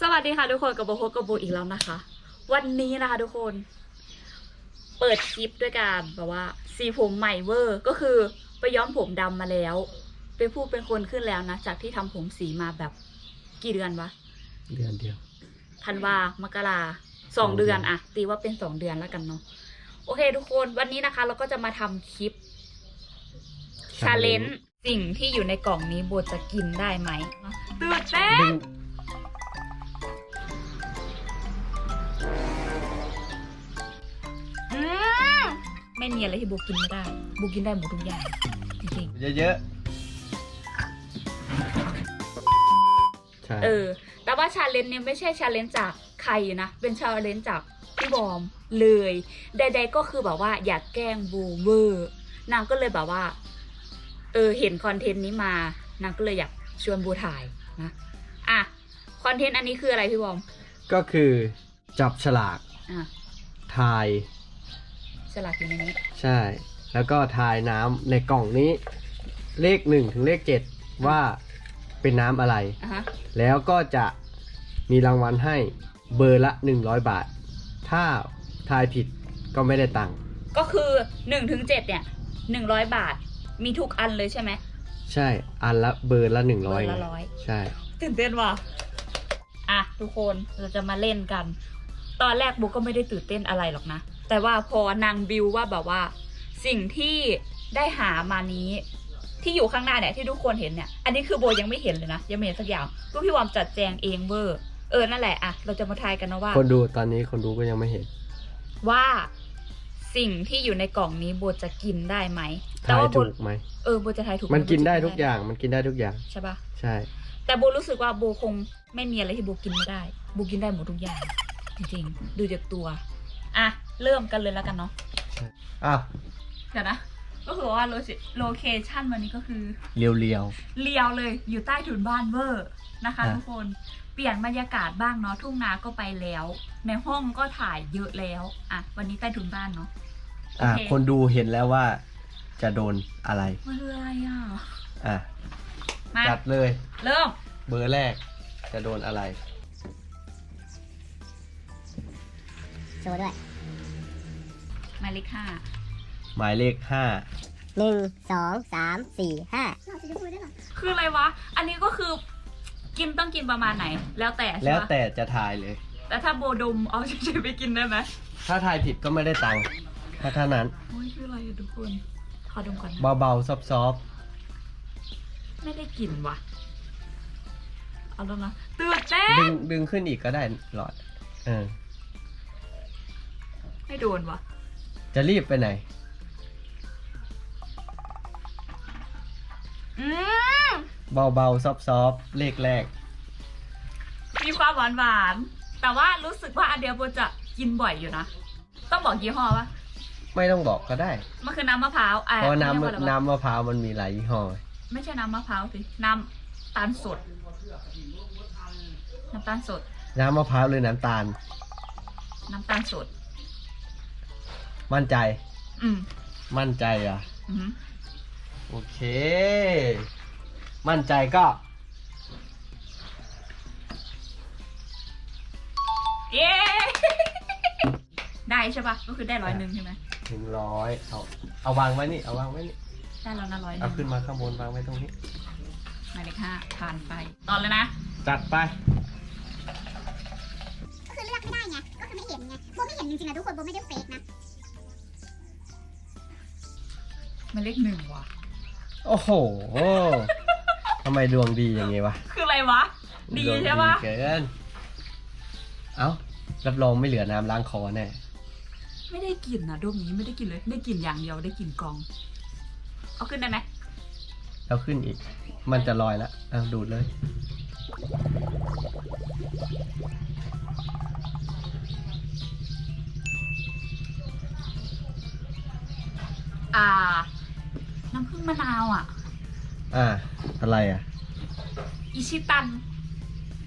สวัสดีค่ะทุกคนกับโบโฮกับโบอีกแล้วนะคะ วันนี้นะคะทุกคน เปิดคลิปด้วยการแบบว่า สีผมใหม่เวอร์ก็คือไปย้อมผมดำมาแล้วเป็นผู้เป็นคนขึ้นแล้วนะ จากที่ทำผมสีมาแบบกี่เดือนวะเดือนเดียวธันวามกราสองเดือนอะตีว่าเป็นสองเดือนแล้วกันเนาะโอเคทุกคนวันนี้นะคะ เราก็จะมาทำคลิปชาเลน challenge จ์สิ่งที่อยู่ในกล่องนี้โบจะกินได้ไหมตื่นเต้น ไม่มีอะไรที่โบกินไม่ได้โบกินได้หมดทุกอย่างจริงเยอะๆใช่ๆเออ แต่ว่าชาเลนจ์เนี่ยไม่ใช่ชาเลนจ์จากใครนะ เป็นชาเลนจ์จากพี่บอมเลย ใด ๆ ก็คือแบบว่าอยากแกล้งโบเวอร์นางก็เลยแบบว่า เออเห็นคอนเทนต์นี้มานางก็เลยอยากชวนโบถ่ายนะอะคอนเทนต์อันนี้คืออะไรพี่บอมก็คือจับฉลากอะ ทาย สลักอยู่ในนี้ ใช่ แล้วก็ทายน้ำในกล่องนี้ เลขหนึ่งถึงเลขเจ็ดว่าเป็นน้ำอะไร อะฮะ แล้วก็จะมีรางวัลให้เบอร์ละ 100 บาท ถ้าทายผิดก็ไม่ได้ตังค์ ก็คือหนึ่งถึงเจ็ดเนี่ยหนึ่งร้อยบาท มีทุกอันเลยใช่ไหม ใช่ อันละเบอร์ละ 100เบอร์ละร้อย ใช่ ตื่นเต้นว่ะ อะ ทุกคนเราจะมาเล่นกัน ตอนแรกโบก็ไม่ได้ตื่นเต้นอะไรหรอกนะ แต่ว่าพอนางบิวว่าแบบว่า สิ่งที่ได้หามานี้ ที่อยู่ข้างหน้าเนี่ยที่ทุกคนเห็นเนี่ยอันนี้คือโบยังไม่เห็นเลยนะยังไม่เห็นสักอย่างลูกพี่วอมจัดแจงเองเวอร์เออนั่นแหละอะเราจะมาทายกันนะว่า คนดูตอนนี้คนดูก็ยังไม่เห็น ว่าสิ่งที่อยู่ในกล่องนี้โบจะกินได้ไหมทายว่าโบถูกไหม เออโบจะทายถูกหมันกินได้โบจะทุกอย่าง มันกินได้ทุกอย่าง ใช่ปะ ใช่ แต่โบรู้สึกว่าโบคงไม่มีอะไรที่โบกินไม่ได้โบกินได้หมดทุกอย่าง จริงๆ ดูจากตัว อะ เริ่มกันเลยแล้วกันเนาะอ้าวเดี๋ยวนะ ก็คือว่าโลเคชั่นวันนี้ก็คือ เรียวเลียวเลยอยู่ใต้ถุนบ้านเวอร์นะคะอะทุกคน เปลี่ยนบรรยากาศบ้างเนาะทุ่งนาก็ไปแล้ว ในห้องก็ถ่ายเยอะแล้วอะวันนี้ใต้ถุนบ้านเนาะๆอะโอเคคนดูเห็นแล้วว่าจะโดนอะไรมันคืออะไรอะอะมาจัดเลย เริ่มเบอร์แรกจะโดนอะไร โชว์ด้วยหมายเลขห้าหมายเลขห้าหนึ่งสองสามสี่ห้าคืออะไรวะ อันนี้ก็คือกินต้องกินประมาณไหน แล้วแต่ใช่แล้วปะแต่จะทายเลย แต่ถ้าโบดมเอาเฉยๆไปกินได้ไหมถ้าทายผิดก็ไม่ได้ตังค์ถ้าเท่านั้นโอ้ยคืออะไรอะทุกคน ขอดมก่อนนะเบาๆซอฟไม่ได้กลิ่นว่ะ เอาแล้วนะตื่นเต้ๆดึนงดึงขึ้นอีกก็ได้หลอดเออ ไม่โดนว่ะจะรีบไปไหน อืมเบาๆ ซอฟๆ เลขแรก มีความหวานหวานๆแต่ว่ารู้สึกว่าอันเดียวโบจะกินบ่อยอยู่นะ ต้องบอกยี่ห้อปะไม่ต้องบอกก็ได้ มันคือน้ำมะพร้าวอ่เพราะเรียกว่าอะไรน้ำวะน้ำมะพร้าวมันมีหลายยี่ห้อไม่ใช่น้ำมะพร้าวสิ น้ำตาลสด น้ำตาลสด น้ำมะพร้าวหรือน้ำตาล น้ำตาลสด มั่นใจ อืมมั่นใจอะ อืมโอเค มั่นใจก็ เย้ได้ใช่ปะก็คือได้ร้อยหนึ่งใช่ไหมถึงร้อยเอาเอาวางไว้นี่ เอาวางไว้นี่ ได้แล้วนะร้อยหเอานึ่งขึ้นมาข้างบนวางไว้ตรงนี้ หมายเลขห้าผ่านไปตอนเลยนะจัดไป ก็คือเลือกไม่ได้ไง ก็คือไม่เห็นไงโบไม่เห็นจริงๆนะทุกคนโบไม่ได้เฟกนะ มายเลขหนึ่งว่ะ โอ้โหทำไมดวงดีอย่างงี้วะคืออะไรวะ ดีดวงใช่ปะเกินเอ้ารับรองไม่เหลือน้ำล้างคอแน่ไม่ได้กลิ่นนะดมนี้ไม่ได้กลิ่นเลย ได้กลิ่นอย่างเดียวได้กลิ่นกอง เอาขึ้นได้ไหมแล้วขึ้นอีก มันจะลอยแล้วเอาดูดเลย อ่า น้ำผึ้งมะนาวอะ อ่า อะไรอะ อิชิตัน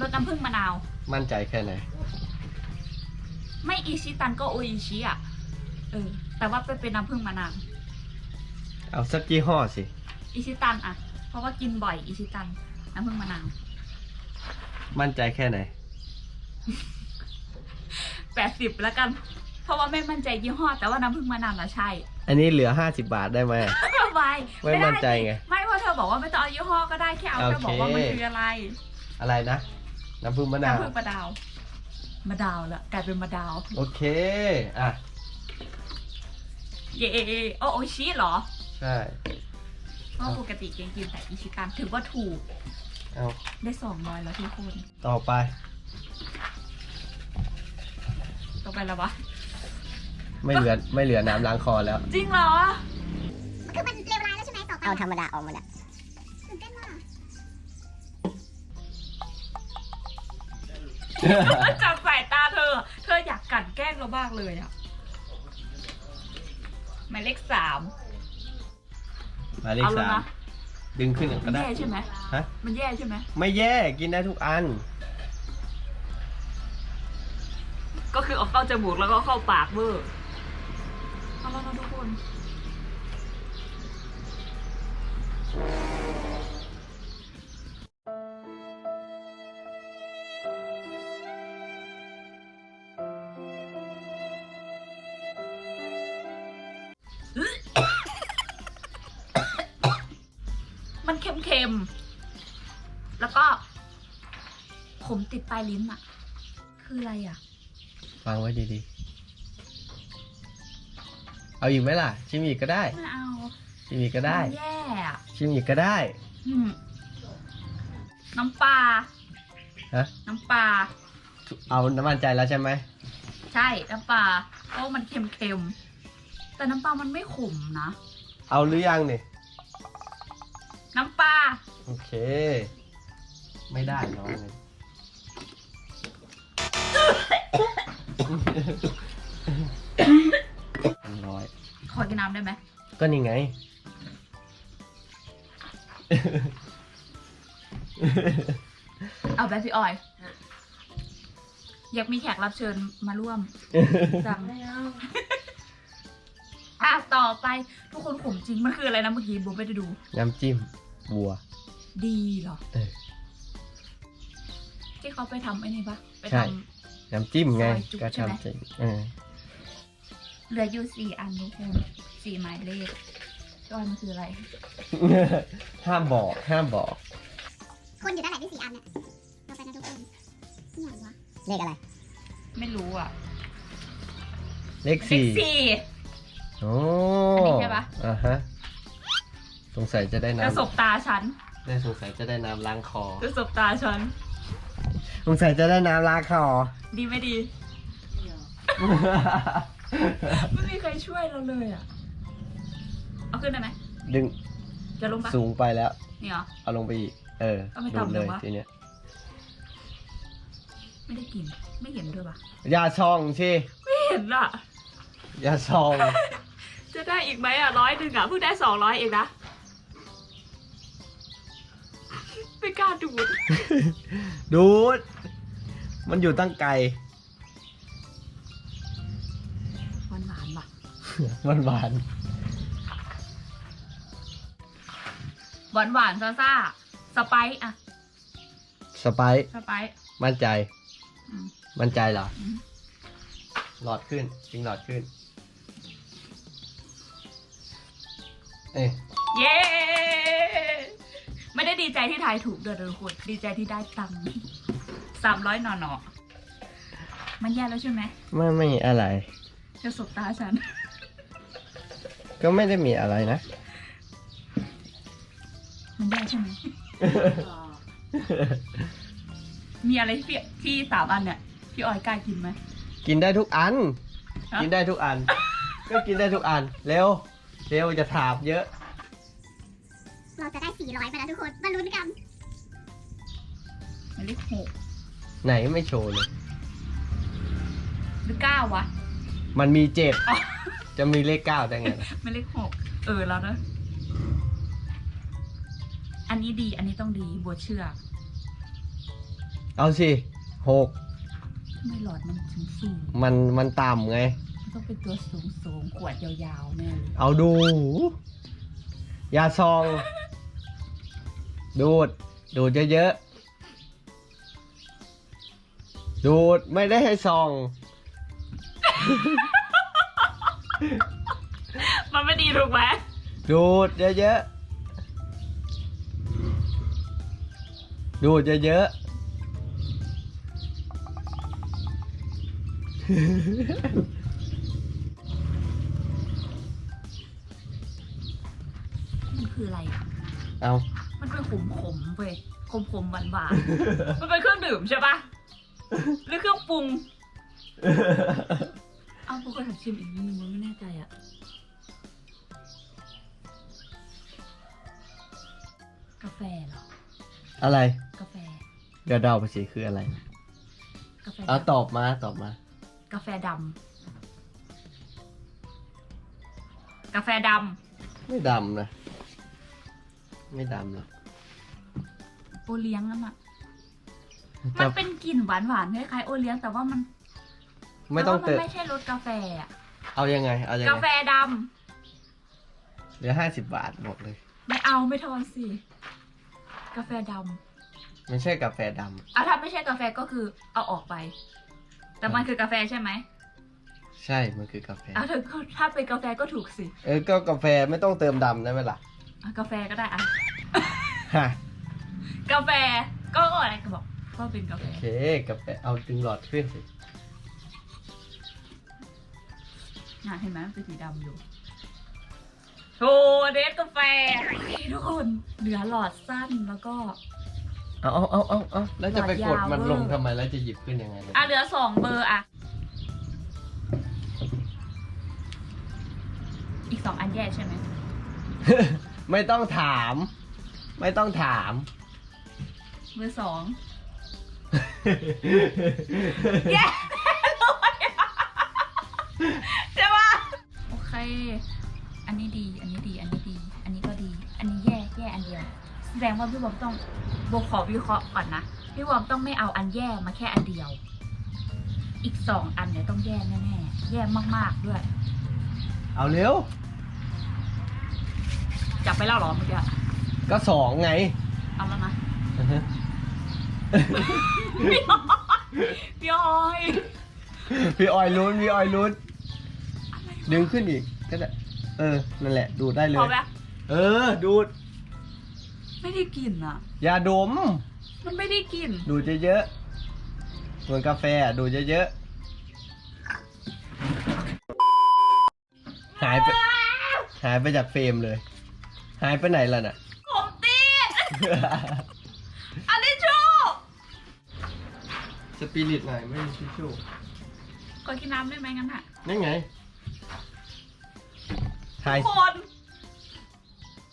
รสน้ำผึ้งมะนาว มั่นใจแค่ไหน ไม่อิชิตันก็โออิชิอะ เออ แต่ว่าเป็นเป็นน้ำผึ้งมะนาว เอาสักยี่ห้อสิ อิชิตันอะ เพราะว่ากินบ่อยอิชิตันน้ำผึ้งมะนาว มั่นใจแค่ไหน แปดสิบแล้วกัน เพราะว่าไม่มั่นใจยี่ห้อ แต่ว่าน้ำผึ้งมะนาวน่ะใช่ อันนี้เหลือ50บาทได้ไหม ไม่ไม่มั่นใจไง ไม่เพราะเธอบอกว่าไม่ต้องเอายี่ห้อก็ได้แค่เอาโอเคเธอบอกว่ามันคืออะไร อะไรนะ น้ำผึ้งมะนาวน้ำผึ้งมะดาวมะดาวละกลายเป็นมะดาว โอเค อะ เย่โอโอชิเหรอ ใช่เพราะปกติเกงกินแต่อิชิตันถือว่าถูก เอาได้สองร้อยแล้วทุกคน ต่อไป ต่อไปแล้ววะ ไม่เหลือไม่เหลือน้ำล้างคอแล้ว จริงเหรอ คือมันเลวร้ายแล้วใช่ไหมต่อไปเอาธรรมดาออกหมดอะตื่นเต้นมากจากสายตาเธอ เธออยากกลันแกล้งเราบ้างเลยอะหมายเลขสามหมายเลขเอาแล้สาวมนะดึงขึ้นก็มันได้ แย่ใช่ไหมฮะ มันแย่ใช่ไหมไม่แย่กินได้ทุกอัน ก็คือเอาเข้าจมูกแล้วก็เข้าปากเวอร์เอาแล้วนะทุกคนมัน ติดปลายลิ้นอะคืออะไรอะฟังไว้ดีๆ เอาอีกไหมล่ะ ชิมอีกก็ได้ ไม่เอาชิมอีกก็ได้ มันแย่อะชิมอีกก็ได้ อืมน้ำปลาฮะ น้ำปลาเอาน้ำมันใจแล้วใช่ไหมใช่น้ำปลาเพราะว่ามันเค็มๆแต่น้ำปลามันไม่ขมนะเอาหรือยังเนี่ยน้ำปลา โอเค ไม่ได้น้องเลย ร้อย ขอกินน้ำได้ไหมก็นี่ไง เอาแบบพี่ออย อยากมีแขกรับเชิญมาร่วมจังอะต่อไปทุกคนขมจริงมันคืออะไรนะเมื่อกี้บุ๊ไม่ได้ดู น้ำจิ้มวัว ดีเหรอ เออ ที่เขาไปทำไอ้นี่ปะไปใช่ท น้ำจิ้มไง ซอยจุ๊บก็ใช่ไหม ทำจริงเออำเหลืออยู่สี่อันทุกคนสี่หมายเลขจอยมันคืออะไร ห้ามบอกห้ามบอก คนอยู่ด้านไหนที่สี่อันเนี่ยต่อไปนะทุกคนนี่อย่างวะเลขอะไร ไม่รู้อะเลขเลขสี่สี่โอ้อันนี้ใช่ปะ อ่าฮะสงสัยจะได้จะน้ำสบตาฉัน ได้สงสัยจะได้น้ำล้างคอ จะสบตาฉัน สงสัยจะได้น้ำล้างคอ ดีไม่ดี ไม่มีใครช่วยเราเลยอะ เอาขึ้นได้ไหมดึงจะลงปะสูงไปแล้ว นี่เหรอ เอาลงไปอีก เออเอาไปดูดทำเลเลยยวะ ทีเนี้ยไม่ได้กิน ไม่เห็นด้วยปะอย่าช่องสิไม่เห็นอะ อย่าช่อง จะได้อีกไหมอะร้อยหนึ่งอะเพิ่งได้สองร้อยเองนะ ไม่กล้าดูดดูด มันอยู่ตั้งไกลหวานหวานๆว่ะมันหวานหวานหวานซ่าซ่าๆสไปซ์อะสไปซ์สไปซ์มั่นใจ อืม มั่นใจเหรออืมหลอดขึ้น จริงหลอดขึ้น เอ้ยเย้ไม่ได้ดีใจที่ทายถูกเด้อทุกคนดีใจที่ได้ตังค์ สามร้อยหนอหนอๆมันแย่แล้วใช่ไหมไม่ไม่อะไร จะสบตาฉัน ก็ไม่ได้มีอะไรนะ มันแย่ใช่ไหม มีอะไรที่พี่ที่สามอันเนี่ยพี่ออยกล้ากินไหม กินได้ทุกอัน ฮะ กินได้ทุกอัน ก็กินได้ทุกอัน เร็ว เร็วจะถามเยอะ เราจะได้สี่ร้อยไปนะทุกคน มาลุ้นกันหมายเลขหก ไหนไม่โชว์เลย หรือเก้าวะมันมีเจ็ด อ๋อ จะมีเลขเก้าได้ไงล่ะหมายเลขหกเออแล้วนะอันนี้ดีอันนี้ต้องดีบัวเชือกเอาสิหกทำไมหลอดมันสูงสูงมันมันต่ำไง มันต้องเป็นตัวสูงสูงๆขวดยาวๆแน่เลยเอาดูอย่าซอง ดูด ดูดเยอะ ดูดไม่ได้ให้ซอง มันไม่ดีถูกไหมดูดเยอะๆ ดูดเยอะมันคืออะไรอะๆเอา มันเป็นขมขมๆเว้ยขมขมหวานหวานๆมันเป็นเครื่องดื่มใช่ปะ หรือเครื่องปรุง เอาปกติชิมอีกนิดนึงมันไม่แน่ใจอะกาแฟเหรอ อะไร กาแฟ เดี๋ยวเดาไปสิคืออะไรกาแฟเอาดำตอบมาตอบมา กาแฟดำกาแฟดไม่ดำนะ ไม่ดำหรอกำโอเลี้ยงนั่นอะ มัจะนเป็นกลิ่นหวานหวานๆคล้ายๆโอเลี้ยงแต่ว่ามันไม่ต้องแต่เติว่ามมันไม่ใช่รสกาแฟอะเอายังไง เอายังกาไงแฟดเหลือห้าสิบบาทหมดเลยำไม่เอาไม่ทอนสิกาแฟดำไม่ใช่กาแฟดอะถ้าไม่ใช่กาแฟก็คือเอาออกไป แต่มันคือกาแฟใช่ไหมำใช่ มันคือกาแฟอะถ้าถ้าเป็นกาแฟก็ถูกสิ เออ ก็กาแฟไม่ต้องเติมดำได้ไหมล่ะอะกาแฟก็ได้อะฮะกาแฟก็อะไรก็บอก ก็เป็นกาแฟ โอเคกาแฟเอาดึงหลอดขึ้นสิน่ะเห็นไหมมันเป็นสีดำอยู่โชเดสกาแฟนี่ทุกคน เหลือหลอดสั้นแล้วก็ เอาเอาเอาเอาเอาแล้วจะไปกดหลอดยาวมันลงเวอร์ทำไมแล้วจะหยิบขึ้นยังไงเนี่ยอะเหลือสองเบอร์อะ อีกสองอันแยกใช่ไหมไม่ต้องถาม ไม่ต้องถาม เบอร์สอง แย่เลยอะใช่ปะโอเค อันนี้ดี อันนี้ดี อันนี้ดี อันนี้ก็ดี อันนี้แย่ แย่อันเดียว แสดงว่าพี่บอมต้องโบขอวิเคราะห์ก่อนนะ พี่บอมต้องไม่เอาอันแย่มาแค่อันเดียว อีกสองอันเนี่ยต้องแย่แน่ๆ แย่มากๆด้วย เอาเร็ว จับไปแล้วเหรอเมื่อกี้ ก็สองไง เอาแล้วนะอือฮึ พี่ออยพี่ออยลุ้นพี่ออยลุ้นดึงขึ้นอีกก็ได้เออนั่นแหละ ดูดได้เลพอยไหมเออ ดูด ไม่ได้กลิ่นอะ อย่าดม มันไม่ได้กลิ่นดูดเยอะๆเหมือนกาแฟอะดูดเยอะๆหายไปหายไปจากเฟรมเลย หายไปไหนล่ะน่ะ ผมตีด ปิริตหน่อยไม่มีทิชชู่ขอกินน้ำได้ไหมงั้นอะนั่นไงถ่าย ทุกคน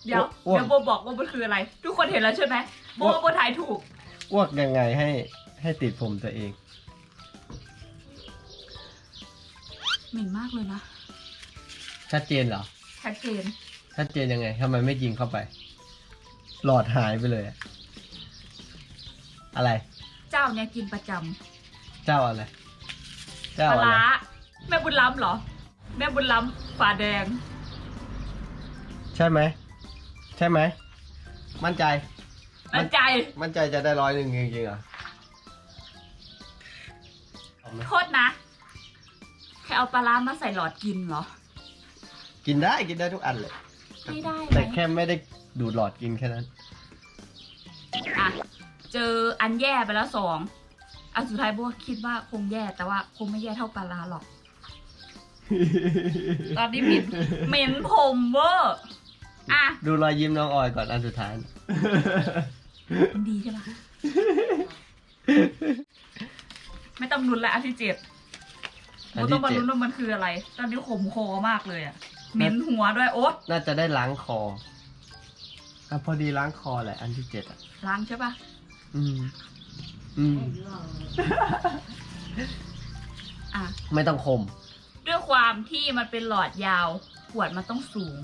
เดี๋ยว อ้วน เดี๋ยวโบบอกว่ามันคืออะไร ทุกคนเห็นแล้วใช่ไหมโบอ้วนโบถ่ายถูก อ้วกยังไงให้ให้ติดผมตัวเอง เหม็นมากเลยนะ ชัดเจนเหรอ ชัดเจน ชัดเจนยังไงทำไมไม่ยิงเข้าไป หลอดหายไปเลยอะอะไร เจ้าเนี่ยกินประจเจ้าอะไรำเจ้าปลาอะไร ร้าแม่บุญล้ำเหรอ แม่บุญล้ำฝาแดง ใช่ไหม ใช่ไหม มั่นใจ มั่นใจมั่นใจจะได้ร้อยหนึ่งจริงๆเหรอเอาไหมโทษนะใครเอาปลาร้ามาใส่หลอดกินเหรอ กินได้กินได้ทุกอันเลย ไม่ได้ไหมแต่แค่ไม่ได้ดูดหลอดกินแค่นั้น อะ เจออันแย่ไปแล้วสองอันสุดท้ายโบก็คิดว่าคงแย่แต่ว่าคงไม่แย่เท่าปลาร้าหรอก ตอนนี้เหม็นเหม็นผมเวอร์อะดูรอยยิ้มน้องออยก่อนอันสุดท้าย มันดีใช่ไหมไม่ต้องลุ้นแล้วอันที่เจ็ดอัโบนที่ต้องมาเจ็ด ลุ้นว่ามันคืออะไร ตอนนี้ขมคอมากเลยอะเหม็นหัวด้วยโอ๊ตน่าจะได้ล้างคออะพอดีล้างคอแหละอันที่เจ็ดอะล้างใช่ปะ อืม อืม อะ ไม่ต้องคม ด้วยความที่มันเป็นหลอดยาว ขวดมันต้องสูง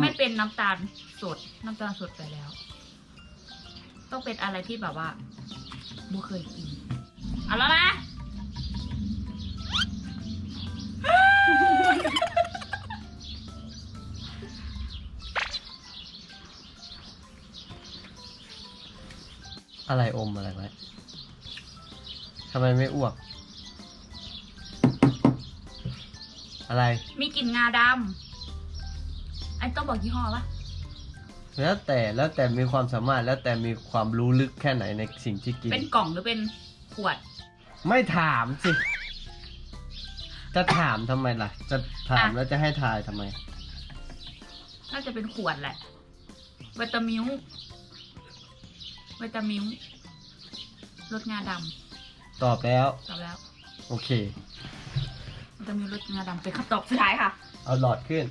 ไม่เป็นน้ำตาลสด น้ำตาลสดไปแล้ว ต้องเป็นอะไรที่แบบว่าโบเคยกินเอาแล้วนะ อะไรอมอะไรไว้ทำไมไม่อ้วก อะไร มีกลิ่นงาดำไอ้ต้องบอกยี่ห้อปะแล้วแต่แล้วแต่มีความสามารถแล้วแต่มีความรู้ลึกแค่ไหนในสิ่งที่กิน เป็นกล่องหรือเป็นขวด ไม่ถามสิ จะถามทำไมล่ะ จะถามอะแล้วจะให้ทายทำไม น่าจะเป็นขวดแหละวิตามิล วิตามิลรสงาดตอบแล้วำตอบแล้วโอเค วิตามิลรสงาดำเป็นคำตอบสุดท้ายค่ะ เอาหลอดขึ้น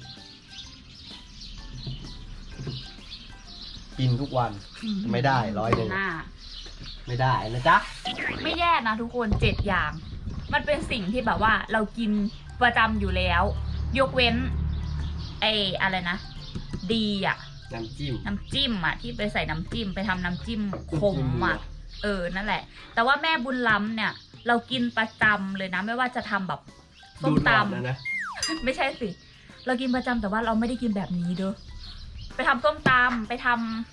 กินทุกวัน ไม่ได้ร้อยหนึ่งหน้า ไม่ได้นะจ๊ะ ไม่แย่นะทุกคนเจ็ดอย่าง มันเป็นสิ่งที่แบบว่าเรากินประจำอยู่แล้ว ยกเว้นไออะไรนะ ดีอะ น้ำจิ้ม น้ำจิ้มอะที่ไปใส่น้ำจิ้มไปทำน้ำจิ้มขมจิ้มเนื้อะอเออนั่นแหละ แต่ว่าแม่บุญล้ำเนี่ย เรากินประจำเลยนะไม่ว่าจะทำแบบส้ดูมดหลตอดนะนะำไม่ใช่สิ เรากินประจำแต่ว่าเราไม่ได้กินแบบนี้เด้อไปทำส้มตำไปท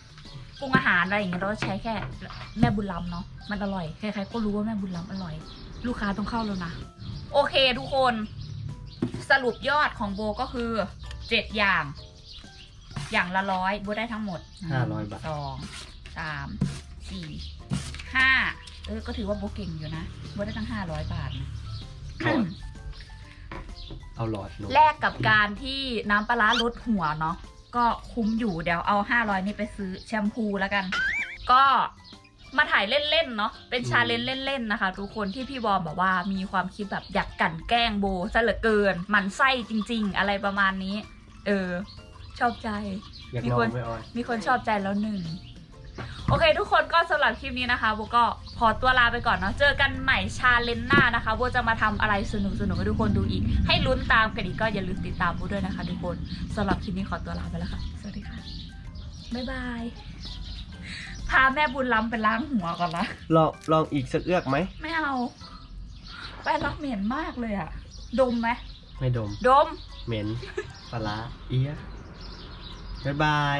ำปรุงอาหารอะไรอย่างเงี้ยเราใช้แค่ แม่บุญล้ำเนาะมันอร่อยใครๆก็รู้ว่าแม่บุญล้ำอร่อย ลูกค้าต้องเข้าแล้วนะโอเคทุกคน สรุปยอดของโบก็คือเจ็ดอย่าง อย่างละร้อยโบได้ทั้งหมดห้าร้อยบาทสองสามสี่ห้าเออก็ถือว่าโบเก่งอยู่นะโบได้ตั้งห้าร้อยบาทนะเอาหลอดลงแลกกับการที่น้ำปลาร้าลดหัวเนาะก็คุ้มอยู่เดี๋ยวเอาห้าร้อยนี่ไปซื้อแชมพูแล้วกัน ก็มาถ่ายเล่นๆเนาะเป็นชาเลนจ์เล่นๆนะคะ ทุกคนที่พี่บอมแบบว่ามีความคิดแบบอยากกลั่นแกล้งโบซะเหลือเกินหมันไส้จริง ๆ อะไรประมาณนี้ เออ ชอบใจ อยากมีลอคงนไหม่อ้อย มีคนชอบใจแล้วหนึ่ง โอเค ทุกคนก็สำหรับคลิปนี้นะคะโบก็ขอตัวลาไปก่อนเนาะ เจอกันใหม่ชาเลนหน้านะคะโบจะมาทำอะไรสนุกสนุกๆให้ทุกคนดูอีก ให้ลุ้นตามกันอีกก็อย่าลืมติดตามโบด้วยนะคะ ทุกคนสำหรับคลิปนี้ขอตัวลาไปแล้วค่ะ สวัสดีค่ะ บ๊ายบาย พาแม่บุญล้ำไปล้างหัวก่อนละลองลองอีกสักเอื้อกไหม ไม่เอาไปรับเหม็นมากเลยอะดมไหมไม่ดม ดม เหม็นปลาร้าเอียะ บ๊ายบาย